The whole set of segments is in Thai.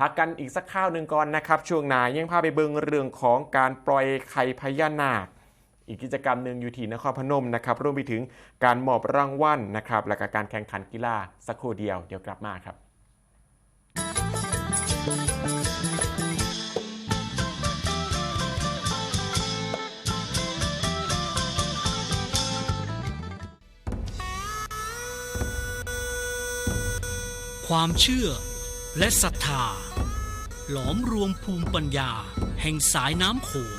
พักกันอีกสักข้าวหนึ่งก่อนนะครับ ช่วงหน้ายังพาไปเบิงเรื่องของการปล่อยไข่พญานาค อีกกิจกรรมหนึ่งอยู่ที่นครพนมนะครับรวมไปถึงการมอบรางวัลนนะครับและกการแข่งขันกีฬาสักครู่เดียวเดี๋ยวกลับมาครับความเชื่อและศรัทธา หลอมรวมภูมิปัญญา แห่งสายน้ำโขง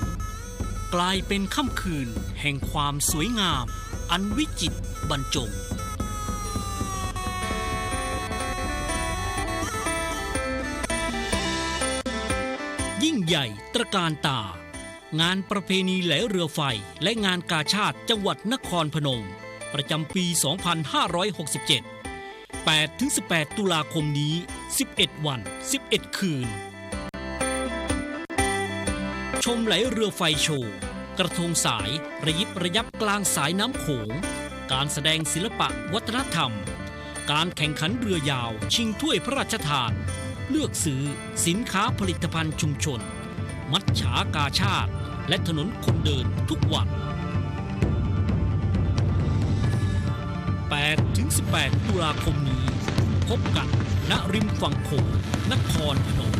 กลายเป็นค่ำคืนแห่งความสวยงาม อันวิจิตรบรรจงยิ่งใหญ่ตระการตา งานประเพณีไหลเรือไฟ และงานกาชาติจังหวัดนครพนม ประจำปี 2567 8-18 ตุลาคมนี้ 11 วัน 11 คืน ชมไหลเรือไฟโชว์ กระทงสายระยิบระยับกลางสายน้ำโขง การแสดงศิลปะวัฒนธรรม การแข่งขันเรือยาว ชิงถ้วยพระราชทาน เลือกซื้อสินค้าผลิตภัณฑ์ชุมชน มัดฉากาชาติ และถนนคนเดินทุกวัน8ถึง18 ตุลาคมนี้ พบกันณริมฝั่งโขงนครพนม